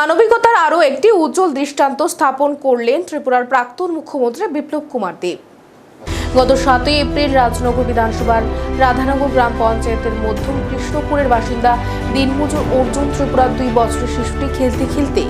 মানবিকতার আরও একটি উজ্জ্বল দৃষ্টান্ত স্থাপন করলেন ত্রিপুরার প্রাক্তন মুখ্যমন্ত্রী বিপ্লব কুমার দেব। গত সাতই এপ্রিল রাজনগর বিধানসভার রাধানগর গ্রাম পঞ্চায়েতের মধ্যম কৃষ্ণপুরের বাসিন্দা দিনমজুর অর্জুন ত্রিপুরার দুই বছরের শিশুটি খেলতে খেলতে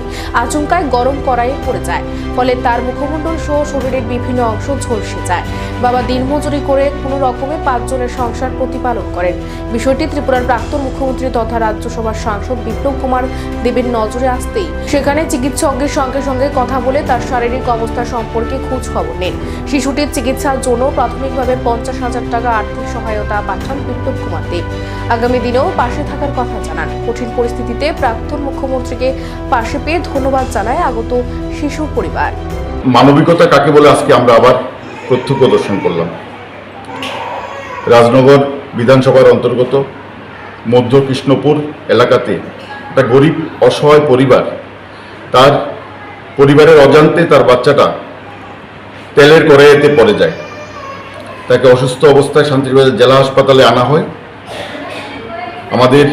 আচমকায় গরম কড়াইয়ে পড়ে যায়। ফলে তার মুখমণ্ডল সহ শরীরের বিভিন্ন অংশ ঝলসে যায়। বাবা দিনমজুরি করে কোনো রকমে পাঁচজনের সংসার প্রতিপালন করেন। বিষয়টি ত্রিপুরার প্রাক্তন মুখ্যমন্ত্রী তথা রাজ্যসভার সাংসদ বিপ্লব কুমার দেবের নজরে আসতেই সেখানে চিকিৎসকদের সঙ্গে সঙ্গে কথা বলে তার শারীরিক অবস্থা সম্পর্কে খোঁজ খবর নেন। শিশুটির চিকিৎসার জন্য প্রাথমিকভাবে পঞ্চাশ হাজার টাকা আর্থিক সহায়তা পাঠান বিপ্লব কুমার দেব আগামী দিনেও পাশে থাকার কথা জানান। কঠিন পরিস্থিতিতে প্রাক্তন মুখ্যমন্ত্রীকে পাশে পেয়ে ধন্যবাদ জানায় আগত শিশু পরিবার। মানবিকতা কাকে বলে আজকে আমরা আবার তথ্য প্রদর্শন করলাম। রাজনগর বিধানসভার অন্তর্গত মধ্য কৃষ্ণপুর এলাকাতে একটা গরিব, অসহায় পরিবার, তার পরিবারের অজান্তে তার বাচ্চাটা তেলের কড়াইতে পড়ে যায়। তাকে অসুস্থ অবস্থায় শান্তিবাজার জেলা হাসপাতালে আনা হয়। আমাদের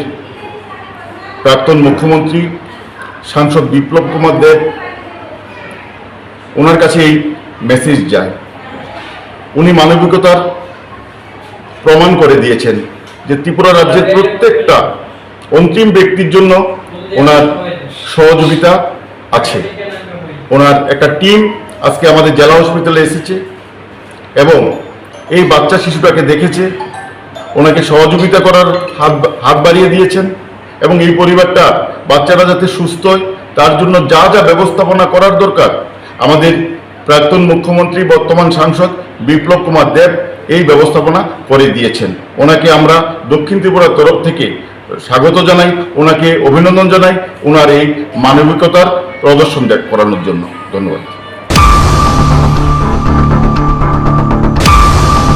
প্রাক্তন মুখ্যমন্ত্রী সাংসদ বিপ্লব কুমার দেব, ওনার কাছে এই মেসেজ যায়। উনি মানবিকতার প্রমাণ করে দিয়েছেন যে ত্রিপুরা রাজ্যের প্রত্যেকটা অন্তিম ব্যক্তির জন্য ওনার সহযোগিতা আছে। ওনার একটা টিম আজকে আমাদের জেলা হসপিটালে এসেছে এবং এই বাচ্চা শিশুটাকে দেখেছে, ওনাকে সহযোগিতা করার হাত হাত বাড়িয়ে দিয়েছেন এবং এই পরিবারটা বাচ্চারা যাতে সুস্থ হয়, তার জন্য যা যা ব্যবস্থাপনা করার দরকার। আমাদের প্রাক্তন মুখ্যমন্ত্রী, বর্তমান সাংসদ বিপ্লব কুমার দেব এই ব্যবস্থাপনা করে দিয়েছেন। ওনাকে আমরা দক্ষিণ ত্রিপুরার তরফ থেকে স্বাগত জানাই, ওনাকে অভিনন্দন জানাই, ওনার এই মানবিকতার প্রদর্শন দেখ, করানোর জন্য। ধন্যবাদ।